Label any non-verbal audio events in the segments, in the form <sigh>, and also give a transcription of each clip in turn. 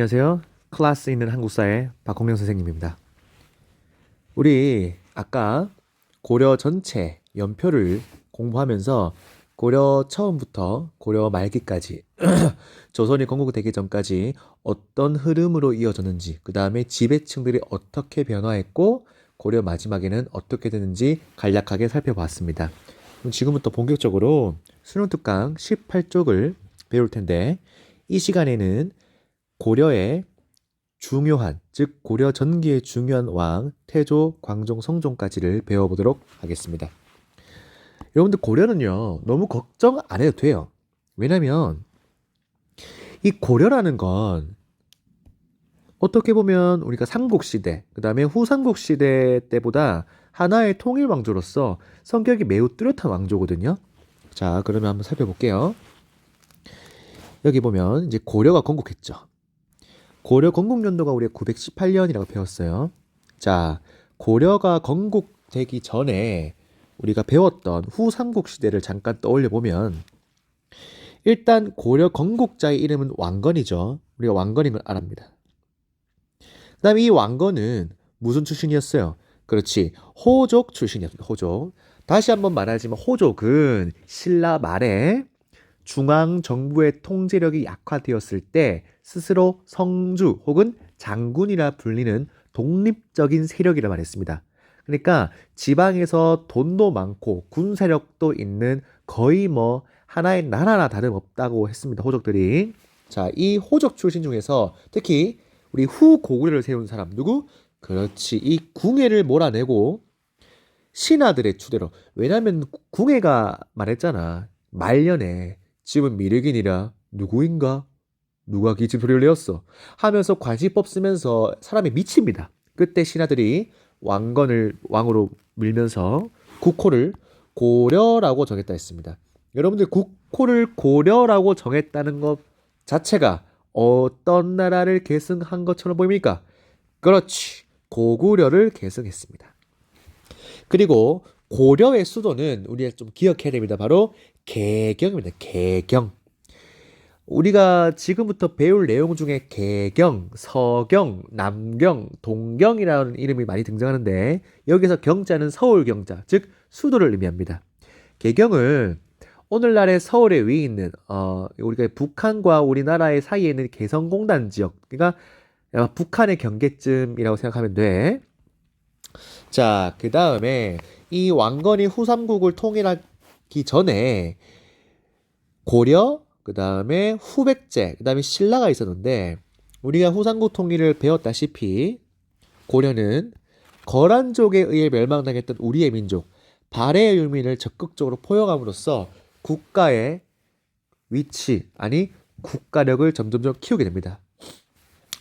안녕하세요. 클래스 있는 한국사의 박홍영 선생님입니다. 우리 아까 고려 전체 연표를 공부하면서 고려 처음부터 고려 말기까지 <clears throat> 조선이 건국되기 전까지 어떤 흐름으로 이어졌는지 그 다음에 지배층들이 어떻게 변화했고 고려 마지막에는 어떻게 되는지 간략하게 살펴봤습니다. 그럼 지금부터 본격적으로 수능 특강 18쪽을 배울 텐데 이 시간에는 고려의 중요한 즉 고려 전기의 중요한 왕 태조, 광종, 성종까지를 배워보도록 하겠습니다. 여러분들 고려는요 너무 걱정 안 해도 돼요. 왜냐면 이 고려라는 건 어떻게 보면 우리가 삼국 시대 그 다음에 후삼국 시대 때보다 하나의 통일 왕조로서 성격이 매우 뚜렷한 왕조거든요. 자 그러면 한번 살펴볼게요. 여기 보면 이제 고려가 건국했죠. 고려 건국 연도가 우리가 918년이라고 배웠어요. 자, 고려가 건국되기 전에 우리가 배웠던 후삼국 시대를 잠깐 떠올려 보면 일단 고려 건국자의 이름은 왕건이죠. 우리가 왕건인 걸 알합니다. 그다음에 이 왕건은 무슨 출신이었어요? 그렇지. 호족 출신이었습니다. 호족. 다시 한번 말하지만 호족은 신라 말에 중앙 정부의 통제력이 약화되었을 때 스스로 성주 혹은 장군이라 불리는 독립적인 세력이라 말했습니다. 그러니까 지방에서 돈도 많고 군 세력도 있는 거의 뭐 하나의 나라나 다름없다고 했습니다. 호족들이. 자, 이 호족 출신 중에서 특히 우리 후고구려를 세운 사람 누구? 그렇지. 이 궁예를 몰아내고 신하들의 추대로. 왜냐면 궁예가 말했잖아. 말년에 집은 미륵이니라 누구인가? 누가 기침 소리를 내었어? 하면서 관시법 쓰면서 사람이 미칩니다. 그때 신하들이 왕건을 왕으로 밀면서 국호를 고려라고 정했다 했습니다. 여러분들 국호를 고려라고 정했다는 것 자체가 어떤 나라를 계승한 것처럼 보입니까? 그렇지. 고구려를 계승했습니다. 그리고 고려의 수도는 우리가 좀 기억해야 됩니다. 바로 개경입니다. 개경. 우리가 지금부터 배울 내용 중에 개경, 서경, 남경, 동경이라는 이름이 많이 등장하는데 여기서 경자는 서울 경자, 즉 수도를 의미합니다. 개경을 오늘날의 서울에 위에 있는 어 우리가 북한과 우리나라의 사이에 있는 개성공단 지역, 그러니까 북한의 경계쯤이라고 생각하면 돼. 자, 그 다음에 이 왕건이 후삼국을 통일하 기 전에 고려, 그 다음에 후백제, 그 다음에 신라가 있었는데 우리가 후삼국 통일을 배웠다시피 고려는 거란족에 의해 멸망당했던 우리의 민족 발해의 유민을 적극적으로 포용함으로써 국가의 위치 아니 국가력을 점점점 키우게 됩니다.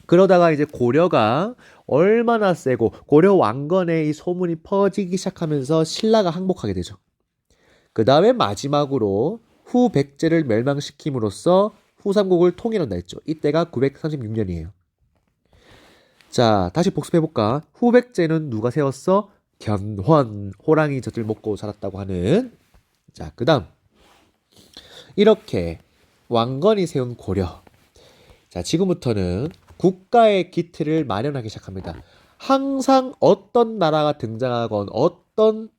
그러다가 이제 고려가 얼마나 세고 고려 왕건의 이 소문이 퍼지기 시작하면서 신라가 항복하게 되죠. 그 다음에 마지막으로 후 백제를 멸망시킴으로써 후삼국을 통일한다 했죠. 이때가 936년이에요. 자, 다시 복습해볼까? 후 백제는 누가 세웠어? 견훤, 호랑이 젖을 먹고 살았다고 하는. 자, 그 다음. 이렇게 왕건이 세운 고려. 자, 지금부터는 국가의 기틀을 마련하기 시작합니다. 항상 어떤 나라가 등장하건 어떤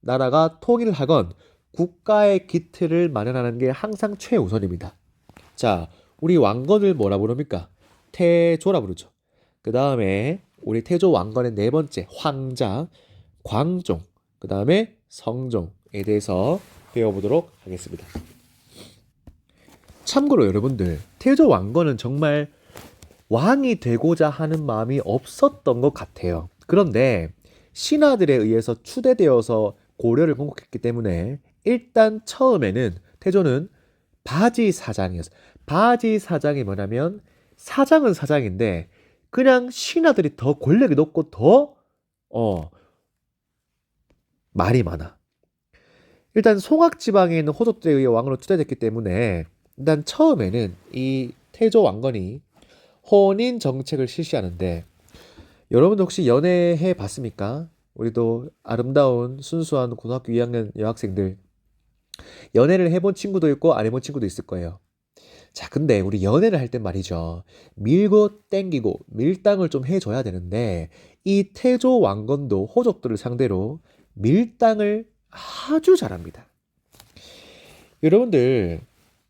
나라가 통일을 하건 국가의 기틀을 마련하는 게 항상 최우선입니다. 자, 우리 왕건을 뭐라 부릅니까? 태조라 부르죠. 그 다음에 우리 태조 왕건의 네 번째 황자 광종, 그 다음에 성종에 대해서 배워보도록 하겠습니다. 참고로 여러분들 태조 왕건은 정말 왕이 되고자 하는 마음이 없었던 것 같아요. 그런데 신하들에 의해서 추대되어서 고려를 건국했기 때문에 일단 처음에는 태조는 바지 사장이었어요. 바지 사장이 뭐냐면 사장은 사장인데 그냥 신하들이 더 권력이 높고 더 어, 말이 많아. 일단 송악 지방에 있는 호족들에 의해 왕으로 추대됐기 때문에 일단 처음에는 이 태조 왕건이 혼인 정책을 실시하는데 여러분도 혹시 연애해 봤습니까? 우리도 아름다운 순수한 고등학교 2학년 여학생들 연애를 해본 친구도 있고 안 해본 친구도 있을 거예요. 자, 근데 우리 연애를 할 땐 말이죠. 밀고 땡기고 밀당을 좀 해줘야 되는데 이 태조 왕건도 호족들을 상대로 밀당을 아주 잘합니다. 여러분들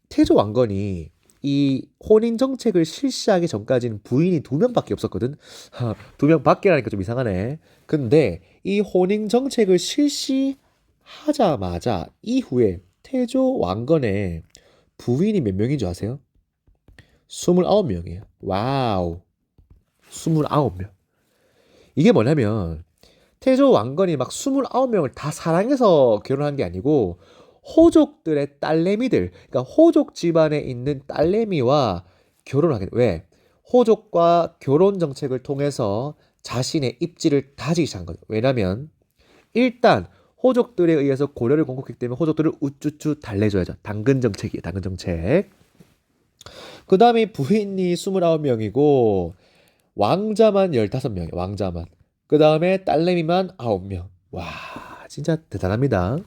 태조 왕건이 이 혼인 정책을 실시하기 전까지는 부인이 두 명밖에 없었거든. 하, 두 명밖에라니까 좀 이상하네. 근데 이 혼인 정책을 실시 하자마자 이후에 태조 왕건의 부인이 몇 명인 줄 아세요? 29명이에요. 와우. 29명. 이게 뭐냐면 태조 왕건이 막 29명을 다 사랑해서 결혼한 게 아니고 호족들의 딸내미들, 그러니까 호족 집안에 있는 딸내미와 결혼을 하게 돼. 왜? 호족과 결혼 정책을 통해서 자신의 입지를 다지기 시작한 거죠. 왜냐면 일단 호족들에 의해서 고려를 공격했기 때문에 호족들을 우쭈쭈 달래줘야죠. 당근 정책이에요. 당근 정책. 그 다음에 부인이 29명이고 왕자만 15명이에요. 왕자만. 그 다음에 딸내미만 9명. 와, 진짜 대단합니다.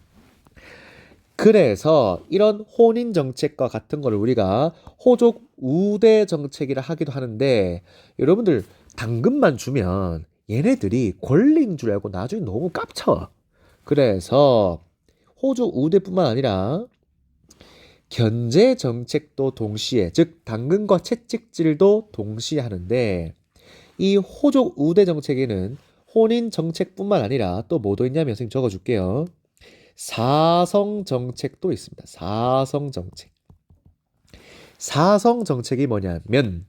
그래서 이런 혼인 정책과 같은 거를 우리가 호족 우대 정책이라 하기도 하는데 여러분들 당근만 주면 얘네들이 권리인 줄 알고 나중에 너무 깝쳐. 그래서 호족 우대뿐만 아니라 견제 정책도 동시에 즉 당근과 채찍질도 동시에 하는데 이 호족 우대 정책에는 혼인 정책뿐만 아니라 또 뭐도 있냐면 선생님 적어줄게요. 사성 정책도 있습니다. 사성 정책. 사성 정책이 뭐냐면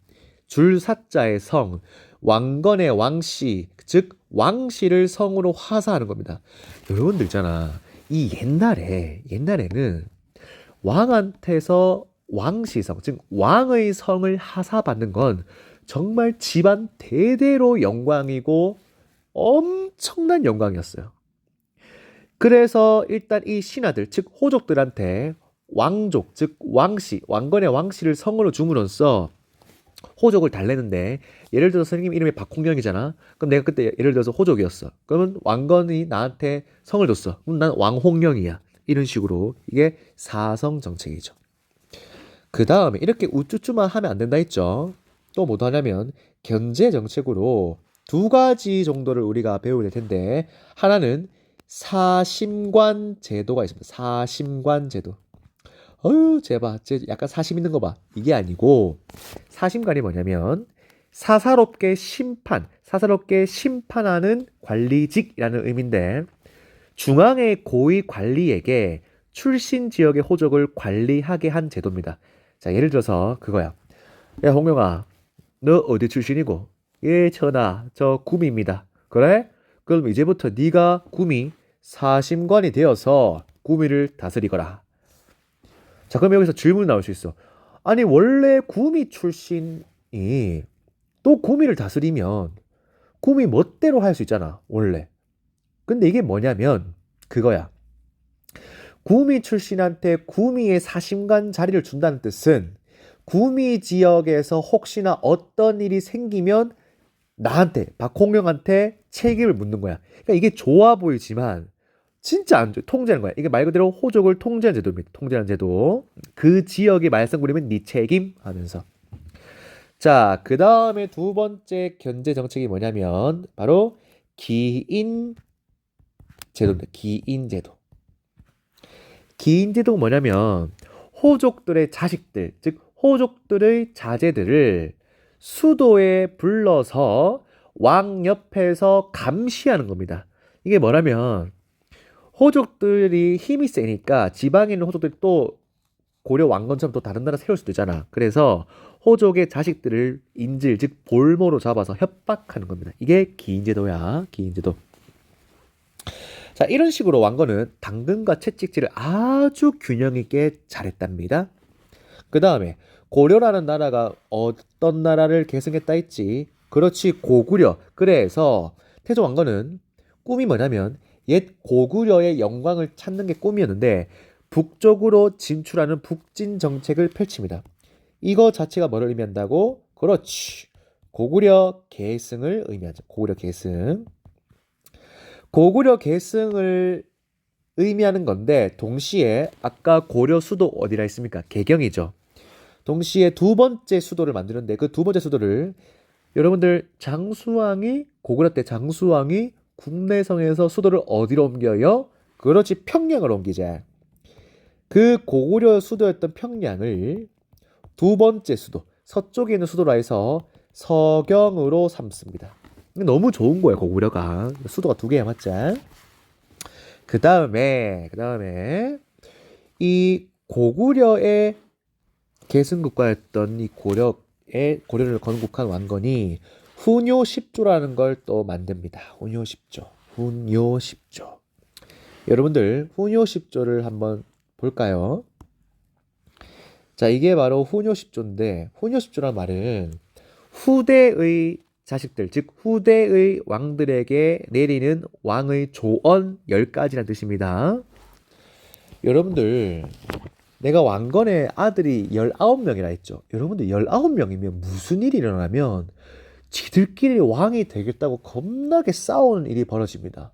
줄사자의 성, 왕건의 왕씨, 즉 왕씨를 성으로 화사하는 겁니다. 여러분들 있잖아. 이 옛날에 옛날에는 왕한테서 왕씨성, 즉 왕의 성을 하사받는 건 정말 집안 대대로 영광이고 엄청난 영광이었어요. 그래서 일단 이 신하들, 즉 호족들한테 왕족, 즉 왕씨, 왕건의 왕씨를 성으로 줌으로써 호족을 달래는데 예를 들어서 선생님 이름이 박홍영이잖아. 그럼 내가 그때 예를 들어서 호족이었어. 그러면 왕건이 나한테 성을 줬어. 그럼 난 왕홍영이야. 이런 식으로 이게 사성 정책이죠. 그 다음에 이렇게 우쭈쭈만 하면 안 된다 했죠. 또 뭐 하냐면 견제 정책으로 두 가지 정도를 우리가 배우게 될 텐데 하나는 사심관 제도가 있습니다. 사심관 제도. 어유, 제발, 제 약간 사심 있는 거 봐. 이게 아니고 사심관이 뭐냐면 사사롭게 심판, 사사롭게 심판하는 관리직이라는 의미인데 중앙의 고위 관리에게 출신 지역의 호족을 관리하게 한 제도입니다. 자, 예를 들어서 그거야. 야, 홍명아, 너 어디 출신이고? 예, 전하, 저 구미입니다. 그래? 그럼 이제부터 네가 구미 사심관이 되어서 구미를 다스리거라. 자, 그럼 여기서 질문 나올 수 있어. 아니, 원래 구미 출신이 또 구미를 다스리면 구미 멋대로 할 수 있잖아, 원래. 근데 이게 뭐냐면 그거야. 구미 출신한테 구미의 사심관 자리를 준다는 뜻은 구미 지역에서 혹시나 어떤 일이 생기면 나한테 박홍영한테 책임을 묻는 거야. 그러니까 이게 좋아 보이지만 진짜 안 좋아. 통제하는 거야. 이게 말 그대로 호족을 통제하는 제도입니다. 통제하는 제도. 그 지역의 말썽 부리면 네 책임 하면서. 자, 그 다음에 두 번째 견제 정책이 뭐냐면 바로 기인 제도입니다. 기인 제도. 기인 제도가 뭐냐면 호족들의 자식들, 즉 호족들의 자제들을 수도에 불러서 왕 옆에서 감시하는 겁니다. 이게 뭐냐면 호족들이 힘이 세니까 지방에 있는 호족들이 또 고려 왕건처럼 또 다른 나라 세울 수도 있잖아. 그래서 호족의 자식들을 인질 즉 볼모로 잡아서 협박하는 겁니다. 이게 기인제도야. 기인제도. 자 이런 식으로 왕건은 당근과 채찍질을 아주 균형 있게 잘했답니다. 그 다음에 고려라는 나라가 어떤 나라를 계승했다 했지? 그렇지 고구려. 그래서 태조 왕건은 꿈이 뭐냐면 옛 고구려의 영광을 찾는 게 꿈이었는데 북쪽으로 진출하는 북진 정책을 펼칩니다. 이거 자체가 뭐를 의미한다고? 그렇지. 고구려 계승을 의미하죠. 고구려 계승. 고구려 계승을 의미하는 건데 동시에 아까 고려 수도 어디라 했습니까? 개경이죠. 동시에 두 번째 수도를 만드는데 그 두 번째 수도를 여러분들 장수왕이 고구려 때 장수왕이 국내성에서 수도를 어디로 옮겨요? 그렇지 평양으로 옮기자. 그 고구려 수도였던 평양을 두 번째 수도 서쪽에 있는 수도라 해서 서경으로 삼습니다. 너무 좋은 거예요 고구려가 수도가 두 개야 맞자. 그 다음에 그 다음에 이 고구려의 계승국가였던 이 고려의 고려를 건국한 왕건이 훈요 10조라는 걸 또 만듭니다. 훈요 10조. 훈요 10조. 여러분들 훈요 10조를 한번 볼까요? 자, 이게 바로 훈요 10조인데 훈요 10조란 말은 후대의 자식들, 즉 후대의 왕들에게 내리는 왕의 조언 10가지란 뜻입니다. 여러분들 내가 왕건의 아들이 19명이라 했죠. 여러분들 19명이면 무슨 일이 일어나면 지들끼리 왕이 되겠다고 겁나게 싸우는 일이 벌어집니다.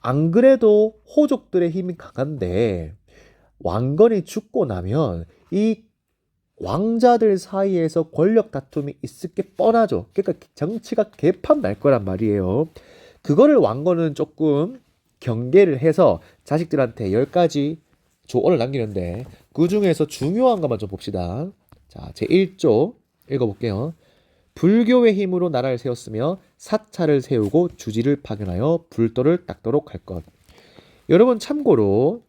안 그래도 호족들의 힘이 강한데 왕건이 죽고 나면 이 왕자들 사이에서 권력 다툼이 있을 게 뻔하죠. 그러니까 정치가 개판 날 거란 말이에요. 그거를 왕건은 조금 경계를 해서 자식들한테 10가지 조언을 남기는데 그 중에서 중요한 것만 좀 봅시다. 자, 제 1조 읽어볼게요. 불교의 힘으로 나라를 세웠으며 사찰을 세우고 주지를 파견하여 불도를 닦도록 할 것. 여러분 참고로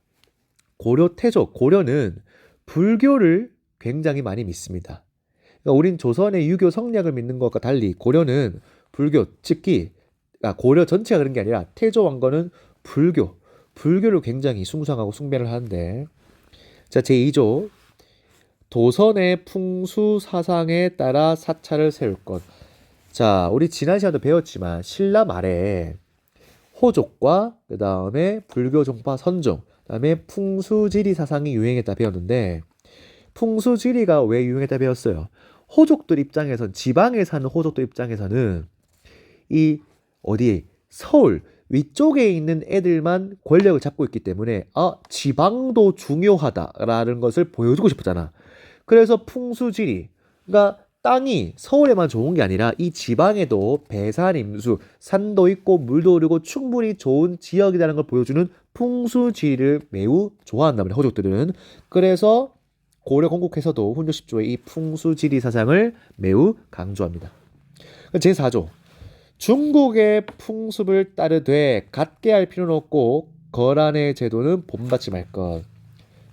고려 태조 고려는 불교를 굉장히 많이 믿습니다. 그러니까 우린 조선의 유교 성략을 믿는 것과 달리 고려는 불교 특히 아, 고려 전체가 그런 게 아니라 태조 왕건은 불교 불교를 굉장히 숭상하고 숭배를 하는데 자 제2조 도선의 풍수 사상에 따라 사찰을 세울 것. 자, 우리 지난 시간도 배웠지만 신라 말에 호족과 그 다음에 불교 종파 선종, 그 다음에 풍수지리 사상이 유행했다 배웠는데 풍수지리가 왜 유행했다 배웠어요? 호족들 입장에선 지방에 사는 호족들 입장에서는 이 어디 서울 위쪽에 있는 애들만 권력을 잡고 있기 때문에 아 지방도 중요하다라는 것을 보여주고 싶었잖아. 그래서 풍수지리 그러니까 땅이 서울에만 좋은 게 아니라 이 지방에도 배산 임수 산도 있고 물도 흐르고 충분히 좋은 지역이라는 걸 보여주는 풍수지리를 매우 좋아한단 말이야 호족들은 그래서 고려 건국에서도 훈조 10조의 이 풍수지리 사상을 매우 강조합니다 제4조 중국의 풍습을 따르되 갖게 할 필요는 없고 거란의 제도는 본받지 말 것.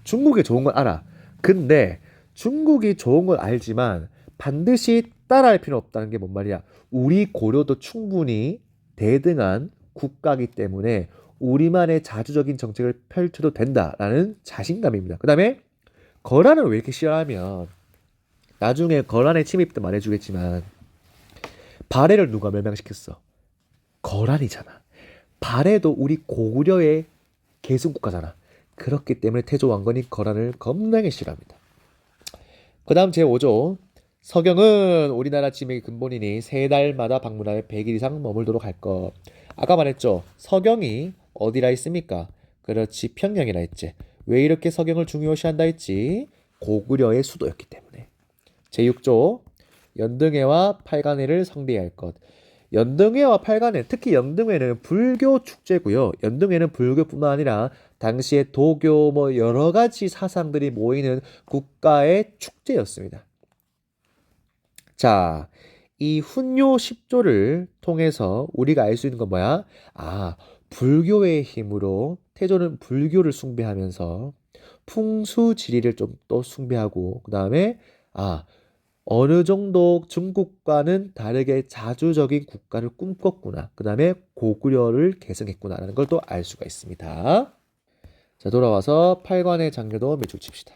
중국이 좋은 건 알아. 근데 중국이 좋은 걸 알지만 반드시 따라할 필요 없다는 게 뭔 말이야. 우리 고려도 충분히 대등한 국가이기 때문에 우리만의 자주적인 정책을 펼쳐도 된다라는 자신감입니다. 그 다음에 거란을 왜 이렇게 싫어하면 나중에 거란의 침입도 말해주겠지만 발해를 누가 멸망시켰어? 거란이잖아. 발해도 우리 고구려의 계승국가잖아. 그렇기 때문에 태조 왕건이 거란을 겁나게 싫어합니다. 그 다음 제5조 서경은 우리나라 지명의 근본이니 세 달마다 방문하여 100일 이상 머물도록 할 것. 아까 말했죠. 서경이 어디라 했습니까? 그렇지 평양이라 했지. 왜 이렇게 서경을 중요시한다 했지? 고구려의 수도였기 때문에. 제6조 연등회와 팔간회를 성대해야 할 것. 연등회와 팔간회, 특히 연등회는 불교 축제고요. 연등회는 불교뿐만 아니라 당시에 도교 뭐 여러 가지 사상들이 모이는 국가의 축제였습니다. 자, 이 훈요 10조를 통해서 우리가 알 수 있는 건 뭐야? 아, 불교의 힘으로 태조는 불교를 숭배하면서 풍수지리를 좀 또 숭배하고 그 다음에 아 어느 정도 중국과는 다르게 자주적인 국가를 꿈꿨구나. 그 다음에 고구려를 계승했구나라는 걸 또 알 수가 있습니다. 자, 돌아와서 8관의 장려도 매주 칩시다.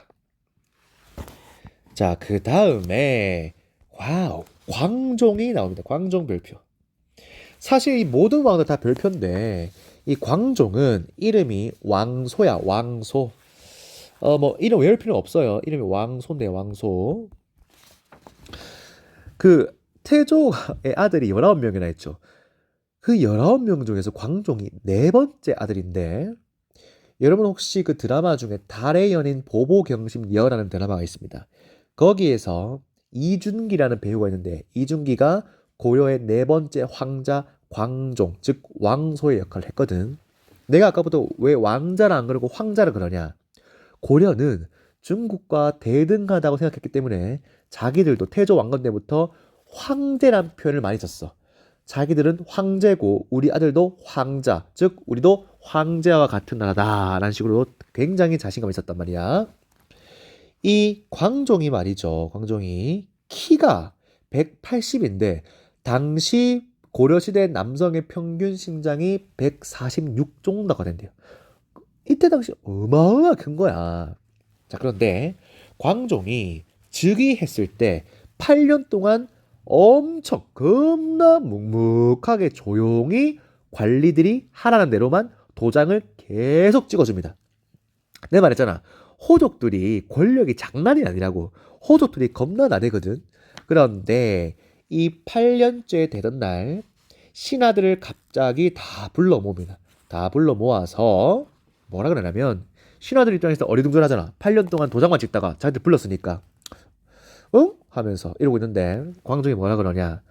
자, 그 다음에, 와우, 광종이 나옵니다. 광종 별표. 사실 이 모든 왕들 다 별표인데, 이 광종은 이름이 왕소야, 왕소. 어, 뭐, 이름 외울 필요 없어요. 이름이 왕소인데, 왕소. 그 태조의 아들이 19명이나 했죠. 그 19명 중에서 광종이 네 번째 아들인데 여러분 혹시 그 드라마 중에 달의 연인 보보경심 여라는 드라마가 있습니다. 거기에서 이준기라는 배우가 있는데 이준기가 고려의 네 번째 황자 광종 즉 왕소의 역할을 했거든. 내가 아까부터 왜 왕자를 안 그러고 황자를 그러냐? 고려는 중국과 대등하다고 생각했기 때문에 자기들도 태조 왕건 때부터 황제란 표현을 많이 썼어. 자기들은 황제고 우리 아들도 황자, 즉 우리도 황제와 같은 나라다라는 식으로 굉장히 자신감이 있었단 말이야. 이 광종이 말이죠. 광종이 키가 180인데 당시 고려시대 남성의 평균 신장이 146 정도가 된대요. 이때 당시 어마어마하게 큰 거야. 자, 그런데 광종이 즉위했을 때 8년 동안 엄청 겁나 묵묵하게 조용히 관리들이 하라는 대로만 도장을 계속 찍어줍니다. 내가 말했잖아. 호족들이 권력이 장난이 아니라고. 호족들이 겁나 나대거든. 그런데 이 8년째 되던 날 신하들을 갑자기 다 불러 모읍니다. 다 불러 모아서 뭐라 그러냐면 신하들 입장에서 어리둥절하잖아. 8년 동안 도장만 찍다가 자기들 불렀으니까 응? 하면서 이러고 있는데 광종이 뭐라 그러냐?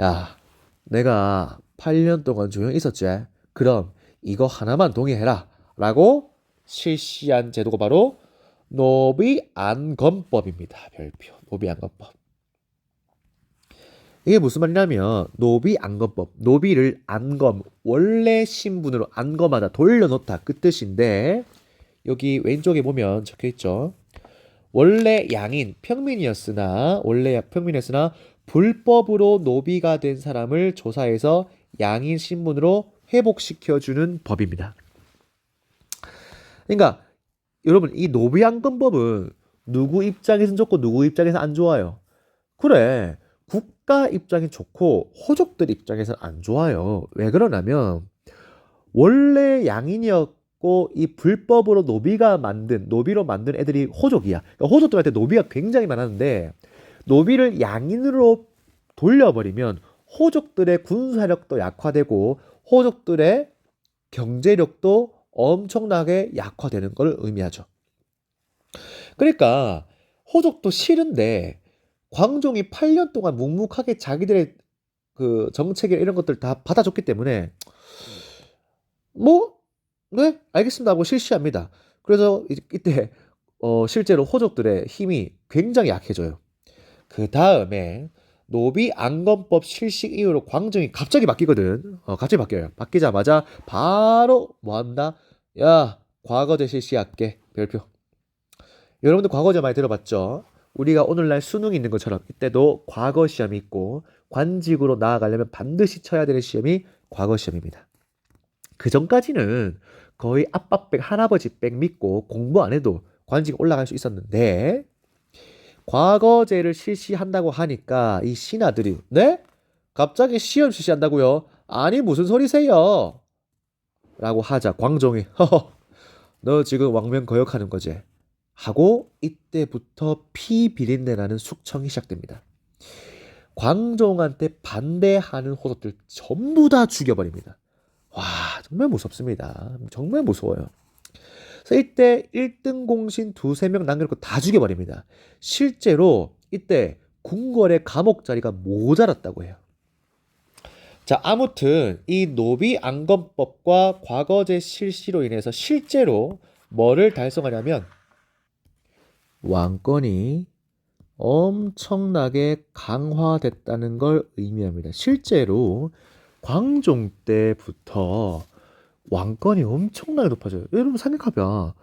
야, 내가 8년 동안 조용히 있었지. 그럼 이거 하나만 동의해라. 라고 실시한 제도가 바로 노비안검법입니다. 별표. 노비안검법. 이게 무슨 말이냐면 노비안검법. 노비를 안검 원래 신분으로 안검하다 돌려놓다 그 뜻인데 여기 왼쪽에 보면 적혀 있죠. 원래 양인 평민이었으나 원래 평민이었으나 불법으로 노비가 된 사람을 조사해서 양인 신분으로 회복시켜 주는 법입니다. 그러니까 여러분 이 노비안검법은 누구 입장에선 좋고 누구 입장에서 안 좋아요. 그래 국가 입장이 좋고 호족들 입장에서는 안 좋아요. 왜 그러냐면 원래 양인이었고 이 불법으로 노비가 만든 노비로 만든 애들이 호족이야. 그러니까 호족들한테 노비가 굉장히 많았는데 노비를 양인으로 돌려버리면 호족들의 군사력도 약화되고 호족들의 경제력도 엄청나게 약화되는 걸 의미하죠. 그러니까 호족도 싫은데 광종이 8년 동안 묵묵하게 자기들의 그 정책 이런 것들 다 받아줬기 때문에 뭐 네, 알겠습니다 하고 실시합니다. 그래서 이- 이때 어, 실제로 호족들의 힘이 굉장히 약해져요. 그 다음에 노비 안검법 실시 이후로 광정이 갑자기 바뀌거든. 어, 갑자기 바뀌어요. 바뀌자마자 바로 뭐 한다? 야, 과거제 실시할게. 별표. 여러분들 과거제 많이 들어봤죠? 우리가 오늘날 수능이 있는 것처럼 이때도 과거 시험이 있고 관직으로 나아가려면 반드시 쳐야 되는 시험이 과거 시험입니다. 그 전까지는 거의 아빠 백 할아버지 백 믿고 공부 안 해도 관직 올라갈 수 있었는데 과거제를 실시한다고 하니까 이 신하들이 네? 갑자기 시험 실시한다고요? 아니 무슨 소리세요? 라고 하자 광종이 허허 너 지금 왕명 거역하는 거지? 하고 이때부터 피 비린내 나는 숙청이 시작됩니다. 광종한테 반대하는 호족들 전부 다 죽여버립니다. 와 정말 무섭습니다. 정말 무서워요. 그래서 이때 1등 공신 두세 명 남겨놓고 다 죽여버립니다. 실제로 이때 궁궐의 감옥 자리가 모자랐다고 해요. 자, 아무튼 이 노비 안검법과 과거제 실시로 인해서 실제로 뭐를 달성하냐면 왕권이 엄청나게 강화됐다는 걸 의미합니다. 실제로 광종 때부터 왕권이 엄청나게 높아져요. 여러분 생각해봐.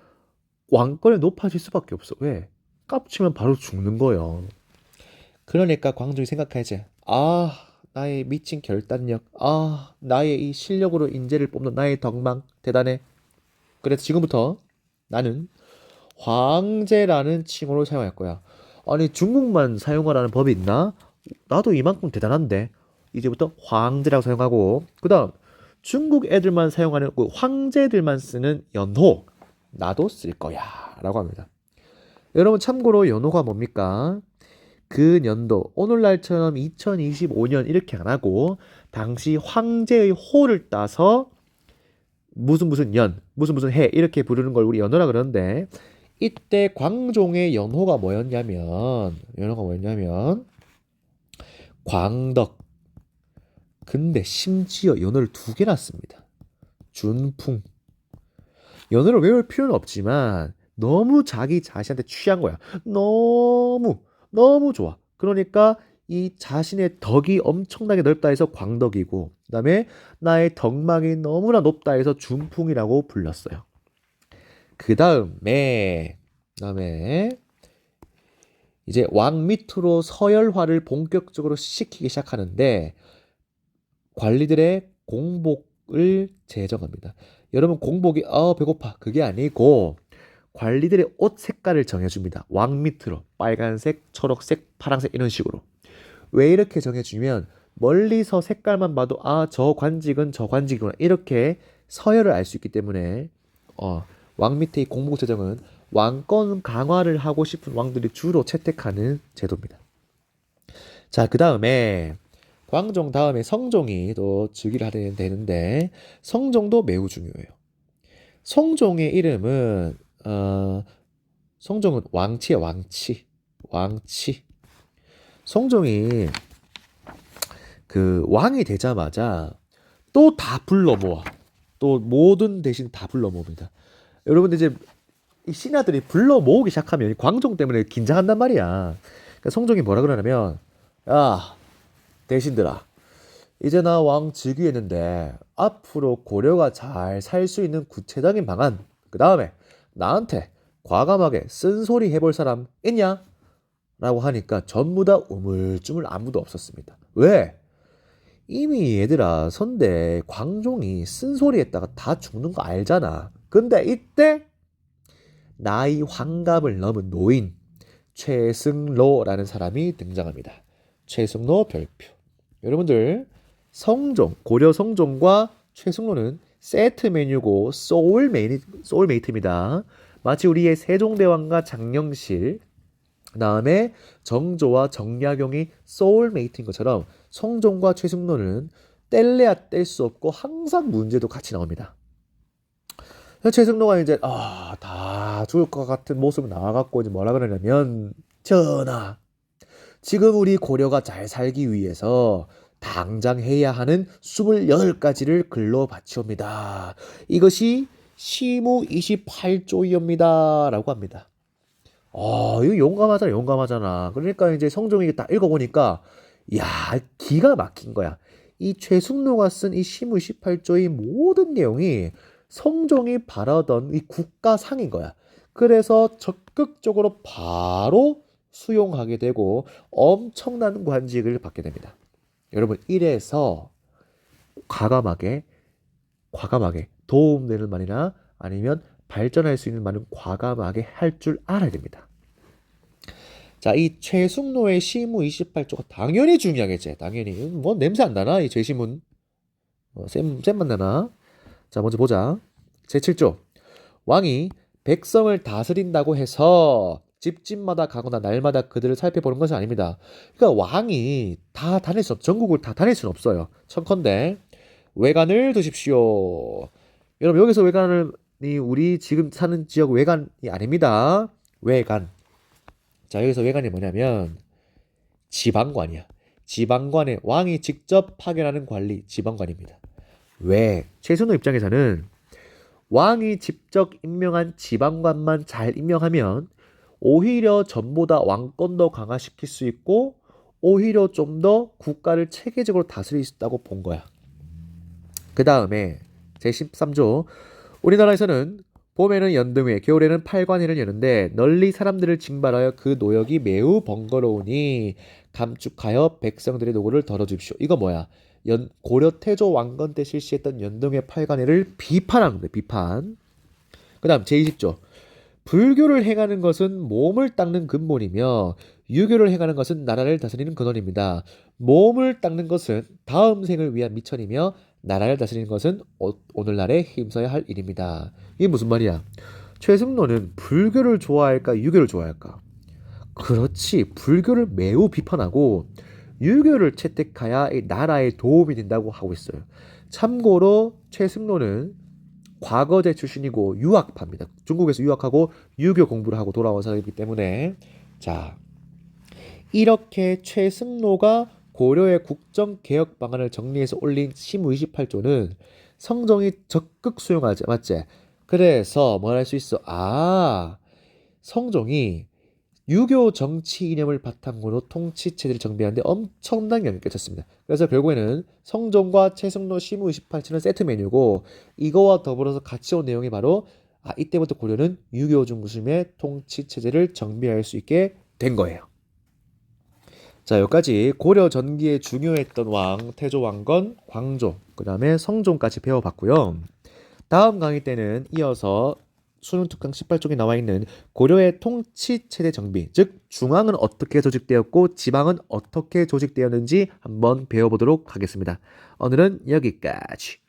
왕권이 높아질 수밖에 없어. 왜? 깝치면 바로 죽는 거예요. 그러니까 광종이 생각하지. 아, 나의 미친 결단력. 아, 나의 이 실력으로 인재를 뽑는 나의 덕망. 대단해. 그래서 지금부터 나는 황제라는 칭호를 사용할 거야. 아니, 중국만 사용하라는 법이 있나? 나도 이만큼 대단한데. 이제부터 황제라고 사용하고, 그 다음, 중국 애들만 사용하는 그 황제들만 쓰는 연호. 나도 쓸 거야. 라고 합니다. 여러분, 참고로 연호가 뭡니까? 그 년도, 오늘날처럼 2025년 이렇게 안 하고, 당시 황제의 호를 따서 무슨 무슨 년, 무슨 무슨 해, 이렇게 부르는 걸 우리 연호라 그러는데, 이때 광종의 연호가 뭐였냐면 연호가 뭐였냐면 광덕. 근데 심지어 연호를 두개 놨습니다. 준풍. 연호를 외울 필요는 없지만 너무 자기 자신한테 취한 거야. 너무 너무 좋아. 그러니까 이 자신의 덕이 엄청나게 넓다 해서 광덕이고 그다음에 나의 덕망이 너무나 높다 해서 준풍이라고 불렀어요. 그 다음에 그다음에 이제 왕 밑으로 서열화를 본격적으로 시키기 시작하는데 관리들의 공복을 제정합니다. 여러분 공복이 어 배고파 그게 아니고 관리들의 옷 색깔을 정해줍니다. 왕 밑으로 빨간색, 초록색, 파란색 이런 식으로. 왜 이렇게 정해주면 멀리서 색깔만 봐도 아 저 관직은 저 관직이구나 이렇게 서열을 알 수 있기 때문에 어, 왕 밑에 이 공복 제정은 왕권 강화를 하고 싶은 왕들이 주로 채택하는 제도입니다. 자, 그 다음에 광종 다음에 성종이 또 즉위를 하게 되는데 성종도 매우 중요해요. 성종의 이름은 어, 성종은 왕치야 왕치 왕치 성종이 그 왕이 되자마자 또 다 불러 모아 또 모든 대신 다 불러 모읍니다. 여러분들 이제 이 신하들이 불러 모으기 시작하면 이 광종 때문에 긴장한단 말이야. 그러니까 성종이 뭐라 그러냐면 야 대신들아 이제 나 왕 즉위했는데 앞으로 고려가 잘 살 수 있는 구체적인 방안 그 다음에 나한테 과감하게 쓴소리 해볼 사람 있냐? 라고 하니까 전부 다 우물쭈물 아무도 없었습니다. 왜? 이미 얘들아 선대 광종이 쓴소리 했다가 다 죽는 거 알잖아. 근데 이때 나이 환갑을 넘은 노인 최승로라는 사람이 등장합니다. 최승로 별표. 여러분들 성종 고려 성종과 최승로는 세트 메뉴고 소울메이, 소울메이트입니다. 마치 우리의 세종대왕과 장영실, 그 다음에 정조와 정약용이 소울메이트인 것처럼 성종과 최승로는 뗄래야 뗄 수 없고 항상 문제도 같이 나옵니다. 최승로가 이제 아, 다 죽을 것 같은 모습을 나와갖고 이제 뭐라 그러냐면 전하, 지금 우리 고려가 잘 살기 위해서 당장 해야 하는 28가지를 글로 바치옵니다. 이것이 시무 28조이옵니다. 라고 합니다. 아, 이거 용감하잖아, 용감하잖아. 그러니까 이제 성종이 딱 읽어보니까, 야, 기가 막힌 거야. 이 최숙로가 쓴 이 시무 28조의 모든 내용이 성종이 바라던 이 국가상인 거야. 그래서 적극적으로 바로 수용하게 되고 엄청난 관직을 받게 됩니다. 여러분 이래서 과감하게 과감하게 도움되는 말이나 아니면 발전할 수 있는 말은 과감하게 할 줄 알아야 됩니다. 자, 이 최숙로의 시무 28조가 당연히 중요하겠지. 당연히. 뭐 냄새 안 나나? 이 최시문. 어, 쌤, 쌤만 나나? 자, 먼저 보자. 제7조. 왕이 백성을 다스린다고 해서 집집마다 가거나 날마다 그들을 살펴보는 것은 아닙니다. 그러니까 왕이 다 다닐 수 없, 전국을 다 다닐 수는 없어요. 청컨대 외관을 두십시오. 여러분 여기서 외관이 우리 지금 사는 지역 외관이 아닙니다. 외관. 자 여기서 외관이 뭐냐면 지방관이야. 지방관에 왕이 직접 파견하는 관리 지방관입니다. 왜? 최순호 입장에서는 왕이 직접 임명한 지방관만 잘 임명하면 오히려 전보다 왕권도 강화시킬 수 있고 오히려 좀 더 국가를 체계적으로 다스릴 수 있다고 본 거야. 그 다음에 제13조 우리나라에서는 봄에는 연등회, 겨울에는 팔관회를 여는데 널리 사람들을 징발하여 그 노역이 매우 번거로우니 감축하여 백성들의 노고를 덜어주십시오. 이거 뭐야? 연, 고려 태조 왕건 때 실시했던 연등회 팔관회를 비판한 거예요. 비판. 그 다음 제20조 불교를 행하는 것은 몸을 닦는 근본이며 유교를 행하는 것은 나라를 다스리는 근원입니다. 몸을 닦는 것은 다음 생을 위한 미천이며 나라를 다스리는 것은 오, 오늘날에 힘써야 할 일입니다. 이게 무슨 말이야? 최승로는 불교를 좋아할까 유교를 좋아할까? 그렇지 불교를 매우 비판하고 유교를 채택하야 이 나라에 도움이 된다고 하고 있어요. 참고로 최승로는 과거제 출신이고 유학파입니다. 중국에서 유학하고 유교 공부를 하고 돌아온 사람이기 때문에 자 이렇게 최승로가 고려의 국정 개혁 방안을 정리해서 올린 시무 28조는 성종이 적극 수용하지 맞지? 그래서 뭘 할 수 있어? 아 성종이 유교 정치 이념을 바탕으로 통치 체제를 정비하는데 엄청난 영향을 끼쳤습니다. 그래서 결국에는 성종과 최승로 시무 28조는 세트 메뉴고 이거와 더불어서 같이 온 내용이 바로 아 이때부터 고려는 유교 중심의 통치 체제를 정비할 수 있게 된 거예요. 자, 여기까지 고려 전기에 중요했던 왕 태조 왕건 광조 그 다음에 성종까지 배워봤고요. 다음 강의 때는 이어서 수능 특강 18쪽에 나와 있는 고려의 통치 체제 정비, 즉 중앙은 어떻게 조직되었고 지방은 어떻게 조직되었는지 한번 배워보도록 하겠습니다. 오늘은 여기까지.